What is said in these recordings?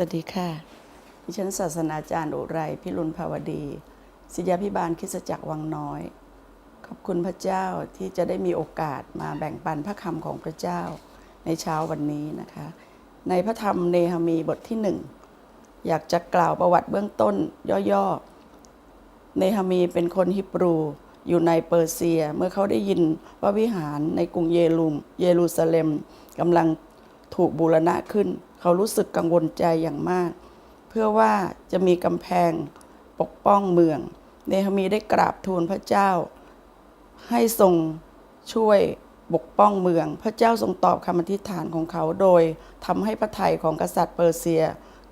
วัสดีค่ะ ดิฉันศาสนาจารย์อุไรพิรุณภาวดี ศิษยาพิบาลคิสจักรวังน้อย ขอบคุณพระเจ้าที่จะได้มีโอกาสมาแบ่งปันพระคำของพระเจ้าในเช้าวันนี้นะคะ ในพระธรรมเนหมีบทที่หนึ่งอยากจะกล่าวประวัติเบื้องต้นย่อๆ เนหมีเป็นคนฮิบรูอยู่ในเปอร์เซียเมื่อเขาได้ยินว่าวิหารในกรุงเยรูมเยรูซาเล็มกำลังถูกบูรณะขึ้น เขารู้สึกกังวลใจอย่างมาก เพื่อว่าจะมีกำแพงปกป้องเมือง เนหมีได้กราบทูลพระเจ้า ให้ทรงช่วยปกป้องเมือง พระเจ้าทรงตอบคำอธิษฐานของเขาโดยทำให้พระทัยของกษัตริย์เปอร์เซีย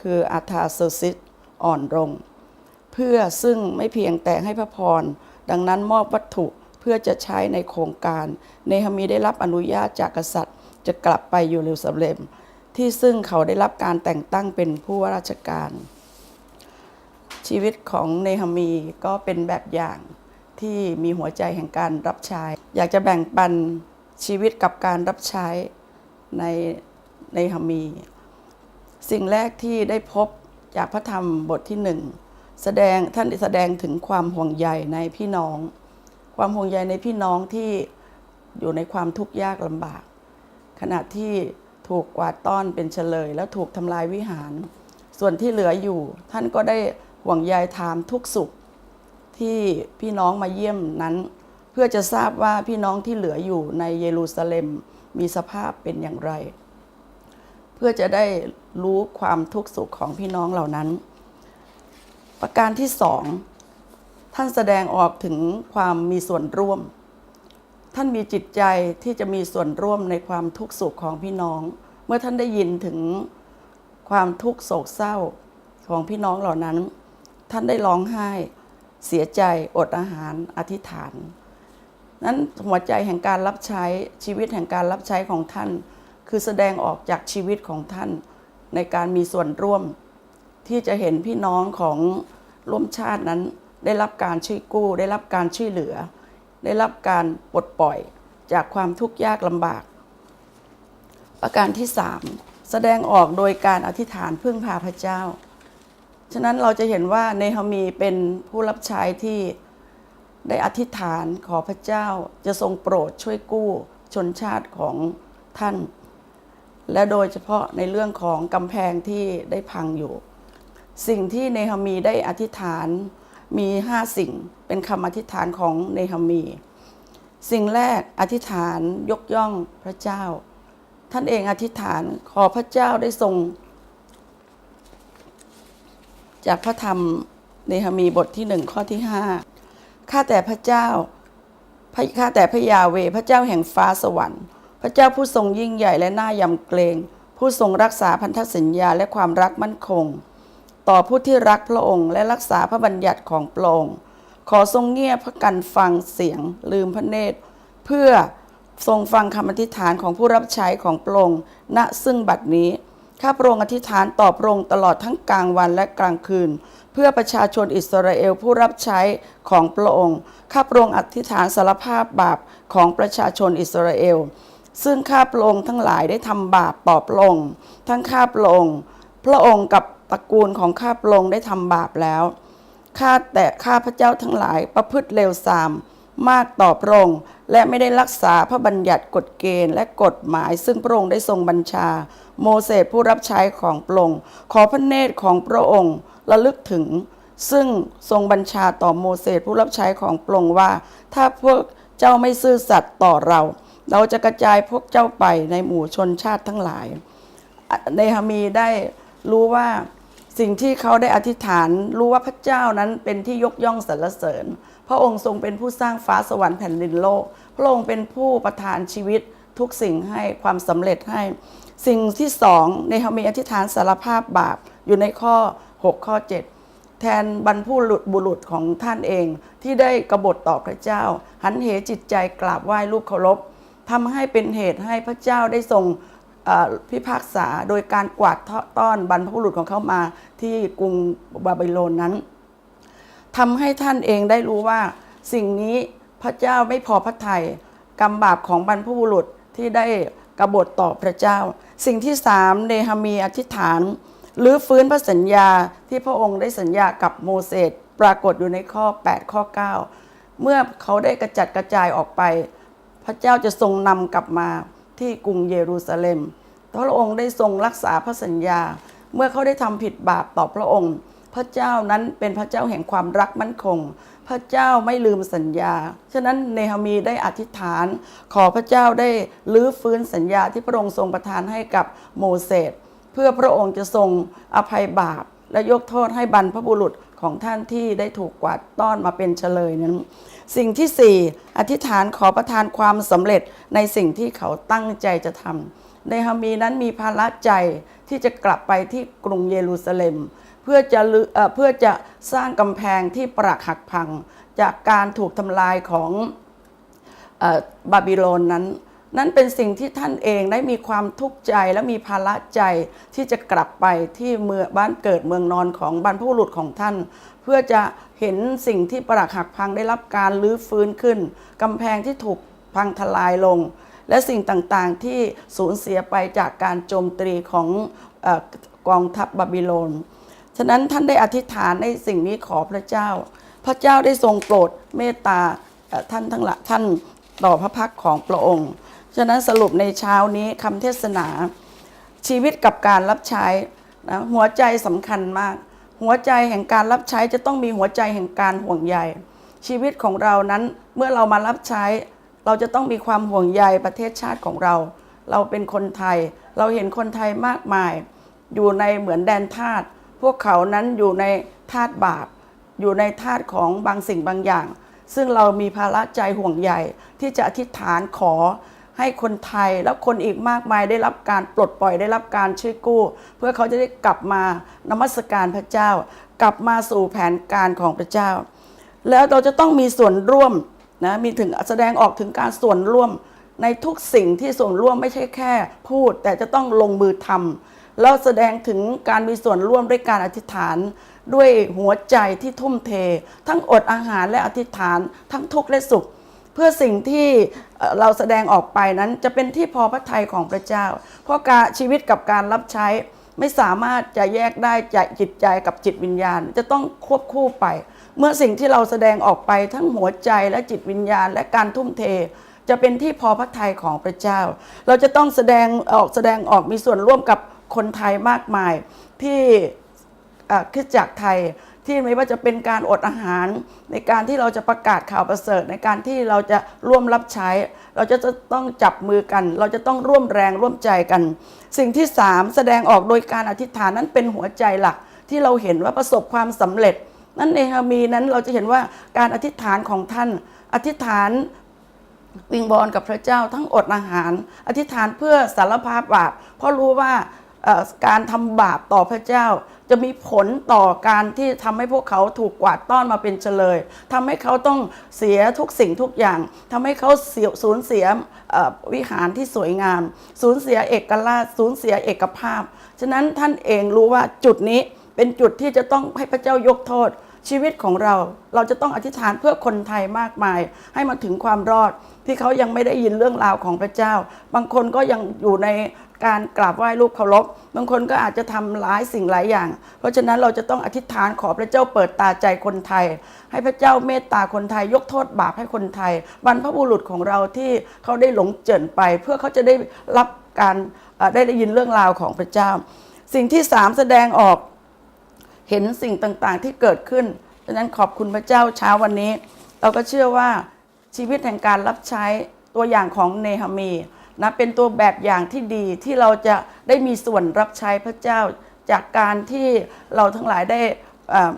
คืออาธาเซอร์ซิสอ่อนลงเพื่อซึ่งไม่เพียงแต่ให้พระพร ดังนั้นมอบวัตถุเพื่อจะใช้ในโครงการ เนหมีได้รับอนุญาตจากกษัตริย์จะกลับไปอยู่เยรูซาเล็ม ที่ซึ่งเขาได้รับการแต่งตั้งเป็นผู้ว่าราชการ ชีวิตของเนหมีก็เป็นแบบอย่างที่มีหัวใจแห่งการรับใช้ อยากจะแบ่งปันชีวิตกับการรับใช้ในเนหมี สิ่งแรกที่ได้พบจากพระธรรมบทที่หนึ่งแสดงท่านแสดงถึงความห่วงใยในพี่น้อง ความห่วงใยในพี่น้องที่อยู่ในความทุกข์ยากลำบาก ขณะที่ ถูกกวาดต้อนเป็นเฉลย แล้วถูกทำลายวิหาร ส่วนที่เหลืออยู่ ท่านก็ได้ห่วงใยถามทุกสุขที่พี่น้องมาเยี่ยมนั้น เพื่อจะทราบว่าพี่น้องที่เหลืออยู่ในเยรูซาเล็มมีสภาพเป็นอย่างไร เพื่อจะได้รู้ความทุกข์สุขของพี่น้องเหล่านั้น ประการที่สองท่านแสดงออกถึงความมีส่วนร่วม ท่านมีจิตใจที่จะมีส่วนร่วมในความทุกข์สุขของพี่น้อง เมื่อท่านได้ยินถึงความทุกข์โศกเศร้าของพี่น้องเหล่านั้น ท่านได้ร้องไห้ เสียใจอดอาหารอธิษฐาน นั้นหัวใจแห่งการรับใช้ชีวิตแห่งการรับใช้ของท่าน คือแสดงออกจากชีวิตของท่าน ในการมีส่วนร่วม ที่จะเห็นพี่น้องของร่วมชาตินั้นได้รับการช่วยกู้ ได้รับการช่วยเหลือ ได้รับการปลดปล่อยจากความทุกข์ยากลำบาก ประการที่สามแสดงออกโดยการอธิษฐานพึ่งพาพระเจ้า ฉะนั้นเราจะเห็นว่าเนหมีเป็นผู้รับใช้ที่ได้อธิษฐานขอพระเจ้าจะทรงโปรดช่วยกู้ชนชาติของท่าน และโดยเฉพาะในเรื่องของกำแพงที่ได้พังอยู่ สิ่งที่เนหมีได้อธิษฐาน มีห้าสิ่งเป็นคำอธิษฐานของเนหมี สิ่งแรกอธิษฐานยกย่องพระเจ้า ท่านเองอธิษฐานขอพระเจ้าได้ทรง จากพระธรรมเนหมีบทที่หนึ่งข้อที่ห้าข้าแต่พระเจ้าข้าแต่พระยาเวพระเจ้าแห่งฟ้าสวรรค์ พระเจ้าผู้ทรงยิ่งใหญ่และน่ายำเกรง ผู้ทรงรักษาพันธสัญญาและความรักมั่นคง ต่อผู้ที่รักพระองค์ และรักษาพระบัญญัติของพระองค์ ขอทรงเงียบพระกันฟังเสียงลืมพระเนตร เพื่อทรงฟังคำอธิษฐานของผู้รับใช้ของพระองค์ณซึ่งบัดนี้ข้าพระองค์อธิษฐานต่อพระองค์ตลอดทั้งกลางวันและกลางคืน เพื่อประชาชนอิสราเอลผู้รับใช้ของพระองค์ข้าพระองค์อธิษฐานสารภาพบาปของประชาชนอิสราเอล ซึ่งข้าพระองค์ทั้งหลายได้ทำบาปต่อพระองค์ทั้งข้าพระองค์ พระองค์กับ ตระกูลของข้าพระองค์ได้ทำบาปแล้ว ข้าแต่ข้าพระเจ้าทั้งหลายประพฤติเลวทราม มากต่อพระองค์และไม่ได้รักษาพระบัญญัติกฎเกณฑ์และกฎหมาย ซึ่งพระองค์ได้ทรงบัญชา โมเสสผู้รับใช้ของพระองค์ขอพระเนตรของพระองค์ระลึกถึง ซึ่งทรงบัญชาต่อโมเสสผู้รับใช้ของพระองค์ว่า ถ้าพวกเจ้าไม่ซื่อสัตย์ต่อเรา เราจะกระจายพวกเจ้าไปในหมู่ชนชาติทั้งหลายเนหามีได้ รู้ว่าสิ่งที่เขาได้อธิษฐาน รู้ว่าพระเจ้านั้นเป็นที่ยกย่องสรรเสริญ พระองค์ทรงเป็นผู้สร้างฟ้าสวรรค์แผ่นดินโลก พระองค์เป็นผู้ประทานชีวิตทุกสิ่งให้ความสำเร็จให้ สิ่งที่สองเนหามีอธิษฐานสารภาพบาปอยู่ในข้อ 6 ข้อ 7 แทนบรรพุรุษบุรุษของท่านเองที่ได้กบฏต่อพระเจ้า หันเหจิตใจกราบไหว้รูปเคารพทำให้เป็นเหตุให้พระเจ้าได้ทรง พิพากษาโดยการกวาดต้อนบรรพบุรุษของเขามาที่กรุงบาบิโลนนั้นทำให้ท่านเองได้รู้ว่าสิ่งนี้พระเจ้าไม่พอพระทัยกรรมบาปของบรรพบุรุษที่ได้กบฏต่อพระเจ้า สิ่งที่สามเนหามีอธิษฐานหรือฟื้นพระสัญญาที่พระองค์ได้สัญญากับโมเสสปรากฏอยู่ในข้อ 8 ข้อ 9 เมื่อเขาได้กระจัดกระจายออกไป พระเจ้าจะทรงนำกลับมา ที่กรุงเยรูซาเล็ม พระองค์ได้ทรงรักษาพระสัญญา เมื่อเขาได้ทำผิดบาปต่อพระองค์ พระเจ้านั้นเป็นพระเจ้าแห่งความรักมั่นคง พระเจ้าไม่ลืมสัญญา ฉะนั้นเนหามีได้อธิษฐาน ขอพระเจ้าได้ลื้อฟื้นสัญญาที่พระองค์ทรงประทานให้กับโมเสส เพื่อพระองค์จะทรงอภัยบาปและยกโทษให้บรรพบุรุษ ของท่านที่ได้ถูกกวาดต้อนมาเป็นเฉลยนั้นสิ่งที่สี่อธิษฐานขอประทานความสำเร็จในสิ่งที่เขาตั้งใจจะทำในฮามีนั้นมีภาระใจที่จะกลับไปที่กรุงเยรูซาเล็ม เพื่อจะเอ่อเพื่อจะสร้างกำแพงที่ปรักหักพัง จากการถูกทำลายของอบาบิโลนนั้น นั่นเป็นสิ่งที่ท่านเองได้มีความทุกข์ใจและมีภาระใจที่จะกลับไปที่เมืองบ้านเกิดเมืองนอนของบรรพบุรุษของท่าน เพื่อจะเห็นสิ่งที่ปรักหักพังได้รับการรื้อฟื้นขึ้นกำแพงที่ถูกพังทลายลง และสิ่งต่างๆที่สูญเสียไปจากการโจมตีของอกองทัพบาบิโลน ฉะนั้นท่านได้อธิษฐานในสิ่งนี้ขอพระเจ้า พระเจ้าได้ทรงโปรดเมตตาท่านทั้งหลายท่านต่อพระพักของพระองค์ ฉะนั้นสรุปในเช้านี้คำเทศนา ชีวิตกับการรับใช้นะหัวใจสำคัญมาก หัวใจแห่งการรับใช้จะต้องมีหัวใจแห่งการห่วงใยชีวิตของเรานั้นเมื่อเรามารับใช้ เราจะต้องมีความห่วงใยประเทศชาติของเรา เราเป็นคนไทย เราเห็นคนไทยมากมาย อยู่ในเหมือนแดนทาสพวกเขานั้นอยู่ในทาสบาป อยู่ในทาสของบางสิ่งบางอย่าง ซึ่งเรามีภาระใจห่วงใยที่จะอธิษฐานขอ ให้คนไทยและคนอีกมากมายได้รับการปลดปล่อยได้รับการช่วยกู้ เพื่อเขาจะได้กลับมานมัสการพระเจ้า กลับมาสู่แผนการของพระเจ้า แล้วเราจะต้องมีส่วนร่วมนะมีถึงแสดงออกถึงการส่วนร่วมในทุกสิ่งที่ส่วนร่วมไม่ใช่แค่ พูดแต่จะต้องลงมือทำแล้วแสดงถึงการมีส่วนร่วมด้วยการอธิษฐาน ด้วยหัวใจที่ทุ่มเท ทั้งอดอาหารและอธิษฐานทั้งทุกข์และสุข เพื่อสิ่งที่เราแสดงออกไปนั้นจะเป็นที่พอพระทัยของพระเจ้า เพราะการชีวิตกับการรับใช้ไม่สามารถจะแยกได้ใจจิตใจกับจิตวิญญาณ จะต้องควบคู่ไป เมื่อสิ่งที่เราแสดงออกไปทั้งหัวใจและจิตวิญญาณ และการทุ่มเท จะเป็นที่พอพระทัยของพระเจ้า เราจะต้องแสดงออกแสดงออกมีส่วนร่วมกับคนไทยมากมายที่คริสตจักรไทย ที่ไม่ว่าจะเป็นการอดอาหาร ในการที่เราจะประกาศข่าวประเสริฐ ในการที่เราจะร่วมรับใช้ เราจะต้องจับมือกัน เราจะต้องร่วมแรงร่วมใจกัน สิ่งที่สามแสดงออกโดยการอธิษฐานนั้นเป็นหัวใจหลัก ที่เราเห็นว่าประสบความสำเร็จ นั่นเองมีนั้นเราจะเห็นว่าการอธิษฐานของท่าน อธิษฐานวิงบอลกับพระเจ้าทั้งอดอาหาร อธิษฐานเพื่อสารภาพบาปเพราะรู้ว่า การทำบาปต่อพระเจ้า จะมีผลต่อการที่ทำให้พวกเขาถูกกวาดต้อนมาเป็นเฉลยทำให้เขาต้องเสียทุกสิ่งทุกอย่างทำให้เขาเสียสูญเสียวิหารที่สวยงาม สูญเสียเอกราชสูญเสียเอกภาพ ฉะนั้นท่านเองรู้ว่าจุดนี้เป็นจุดที่จะต้องให้พระเจ้ายกโทษ ชีวิตของเรา เราจะต้องอธิษฐานเพื่อคนไทยมากมาย ให้มาถึงความรอดที่เขายังไม่ได้ยินเรื่องราวของพระเจ้า บางคนก็ยังอยู่ในการกราบไหว้รูปเคารพบางคนก็อาจจะทำหลายสิ่งหลายอย่าง เพราะฉะนั้นเราจะต้องอธิษฐานขอพระเจ้าเปิดตาใจคนไทย ให้พระเจ้าเมตตาคนไทย ยกโทษบาปให้คนไทย บรรพบุรุษของเราที่เขาได้หลงเจิ่นไป เพื่อเขาจะได้รับการได้ได้ยินเรื่องราวของพระเจ้า สิ่งที่สามแสดงออก เห็นสิ่งต่างๆที่เกิดขึ้นดังนั้นขอบคุณพระเจ้าเช้าวันนี้ เราก็เชื่อว่าชีวิตแห่งการรับใช้ตัวอย่างของเนหามีนะเป็นตัวแบบอย่างที่ดีที่เราจะได้มีส่วนรับใช้พระเจ้าจากการที่เราทั้งหลายได้อ่อ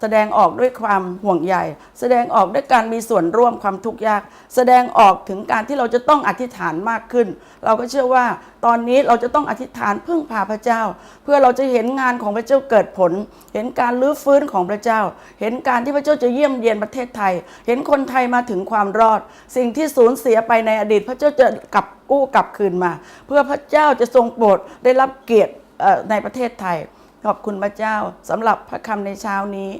แสดงออกด้วยความห่วงใยแสดงออกด้วยการมีส่วนร่วมความทุกข์ยาก แสดงออกถึงการที่เราจะต้องอธิษฐานมากขึ้น เราก็เชื่อว่าตอนนี้เราจะต้องอธิษฐานพึ่งพาพระเจ้า เพื่อเราจะเห็นงานของพระเจ้าเกิดผล เห็นการลื้อฟื้นของพระเจ้า เห็นการที่พระเจ้าจะเยี่ยมเยียนประเทศไทย เห็นคนไทยมาถึงความรอด สิ่งที่สูญเสียไปในอดีต พระเจ้าจะกลับกู้กลับคืนมา เพื่อพระเจ้าจะทรงโปรดได้รับเกียรติในประเทศไทยขอบคุณพระเจ้าสำหรับพระคำในเช้านี้